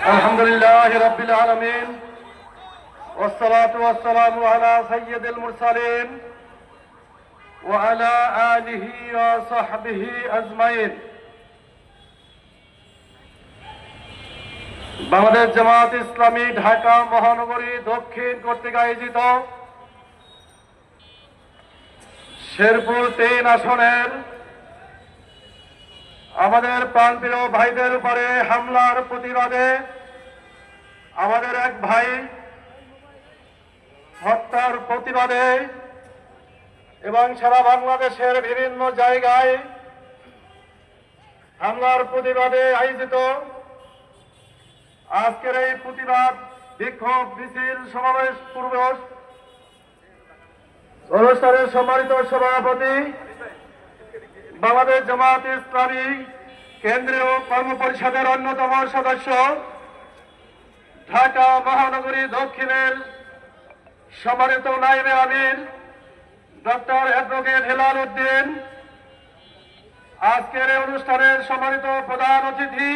الحمد لله رب العالمين والصلاة والسلام على سيد المرسلين وعلى آله وصحبه أجمعين বাংলাদেশ জামাত ইসলামী ঢাকা মহানগরী দক্ষিণ কর্তৃক আয়োজিত শেরপুর তিন আসনের আমাদের প্রাণপ্রিয় ভাইদের উপরে হামলার প্রতিবাদে আমাদের এক ভাই হত্যার প্রতিবাদে এবং সারা বাংলাদেশের বিভিন্ন জায়গায় হামলার প্রতিবাদে আয়োজিত আজকের এই প্রতিবাদ বিক্ষোভ, মিছিল, সমাবেশ পূর্ব অনুষ্ঠানের সম্মানিত সভাপতি বাংলাদেশ জামাত ইসলামী কেন্দ্রীয় কর্ম পরিষদের অন্যতম সদস্য ঢাকা মহানগরী দক্ষিণের সম্মানিত নাইবে আমির, ডক্টর অ্যাডভোকেট হেলাল উদ্দিন। আজকের এই অনুষ্ঠানের সম্মানিত প্রধান অতিথি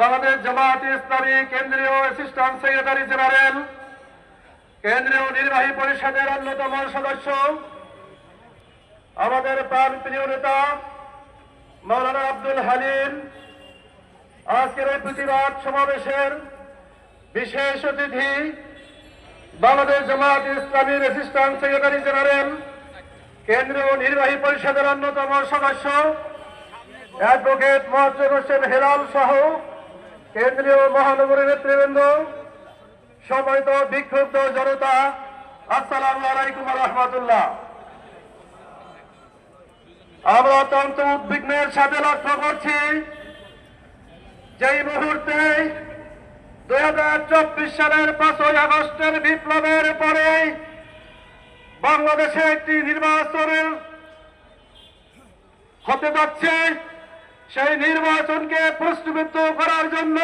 বাংলাদেশ জামাত ইসলামী কেন্দ্রীয় অ্যাসিস্ট্যান্ট সেক্রেটারি জেনারেল, কেন্দ্রীয় নির্বাহী পরিষদের অন্যতম সদস্য আমাদের প্রাণ প্রিয় নেতা মৌলানা আব্দুল হালিম, আজকের এই প্রতিবাদ সমাবেশের বিশেষ অতিথি বাংলাদেশ জামাত ইসলামীর অ্যাসিস্ট্যান্ট সেক্রেটারি জেনারেল কেন্দ্রীয় নির্বাহী পরিষদের অন্যতম সদস্য অ্যাডভোকেট মহাজুর হোসেন হেলাল সহ কেন্দ্রীয় মহানগরী নেতৃবৃন্দ, সম্মানিত বিক্ষুব্ধ জনতা, আসসালামু আলাইকুম রহমতুল্লাহ। আমরা অত্যন্ত উদ্বিগ্নের সাথে লক্ষ্য করছি যেই মুহূর্তে দুই হাজার চব্বিশ সালের পাঁচই আগস্টের বিপ্লবের পরে বাংলাদেশে একটি নির্বাচনের হতে যাচ্ছে, সেই নির্বাচনকে প্রশ্নবিদ্ধ করার জন্য,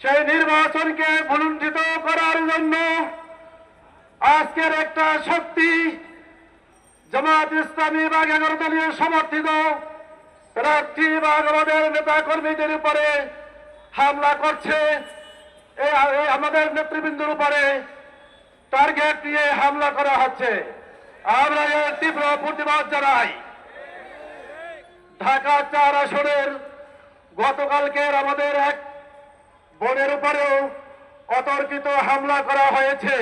সেই নির্বাচনকে ভুলুণ্ঠিত করার জন্য আজকের একটা শক্তি জামাত ইসলামী বা এগারো দলীয় সমর্থিত প্রার্থী বা আমাদের নেতা কর্মীদের উপরে হামলা করছে। আমাদের নেতৃবৃন্দের উপরে টার্গেট দিয়ে হামলা করা হচ্ছে। আমরা এর তীব্র প্রতিবাদ জানাই। ঢাকা চার আসনের গতকালকের আমাদের এক বোনের উপরেও অতর্কিত হামলা করা হয়েছে।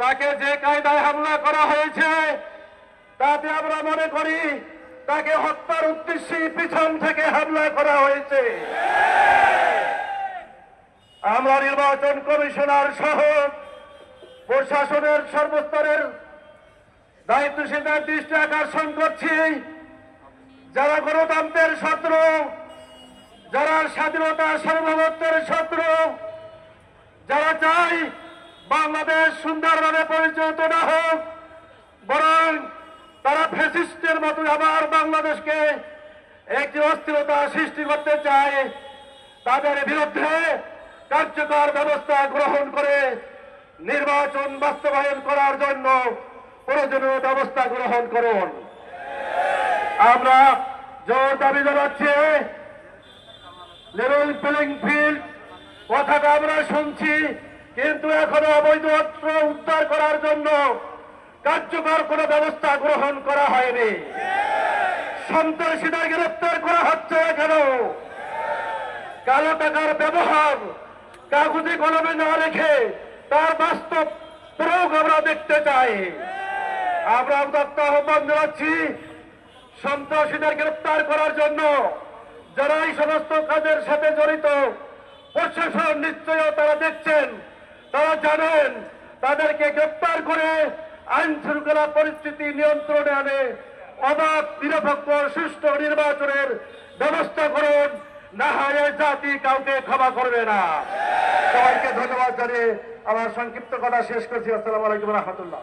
তাকে যে কায়দায় হামলা করা হয়েছে তাতে আমরা মনে করি তাকে হত্যার উদ্দেশ্যে পিছন থেকে হামলা করা হয়েছে আমরা নির্বাচন কমিশনার সহ প্রশাসনের সর্বস্তরের দায়িত্বশীলদের দৃষ্টি আকর্ষণ করছি। যারা গণতন্ত্রের শত্রু, যারা স্বাধীনতা সার্বভৌমত্বের শত্রু, যারা চাই বাংলাদেশ সুন্দরভাবে পরিচালিত না হোক, বরং তারা ফ্যাসিস্টের মতো আবার বাংলাদেশকে একটি অস্থিরতা সৃষ্টি করতে চায়, তাদের বিরুদ্ধে কার্যকর ব্যবস্থা গ্রহণ করে নির্বাচন বাস্তবায়ন করার জন্য প্রয়োজনীয় ব্যবস্থা গ্রহণ করুন। আমরা জোর দাবি জানাচ্ছি, লেভেল প্লেইং ফিল্ড, কথাটা আমরা শুনছি, কিন্তু এখনও অবৈধ অস্ত্র উদ্ধার করার জন্য কার্যকর কোনো ব্যবস্থা গ্রহণ করা হয়নি। সন্ত্রাসীদের গ্রেপ্তার করা হচ্ছে কেন কালো টাকার ব্যবহার কাগজে কলমে না রেখে তার বাস্তব প্রয়োগ আমরা দেখতে চাই। আমরা উদাত্ত আহ্বান জানাচ্ছি সন্ত্রাসীদের গ্রেপ্তার করার জন্য যারা এই সমস্ত কাজের সাথে জড়িত, প্রশাসন নিশ্চয় তারা দেখছেন, তারা জানেন, তাদেরকে গ্রেপ্তার করে আইন শৃঙ্খলা পরিস্থিতি নিয়ন্ত্রণে আনে, অবাধ, নিরপেক্ষ, সুষ্ঠু নির্বাচনের ব্যবস্থা করুন, না হয় জাতি কাউকে ক্ষমা করবে না। সবাইকে ধন্যবাদ জানিয়ে আমার সংক্ষিপ্ত কথা শেষ করছি। আসসালামু আলাইকুম রহমতুল্লাহ।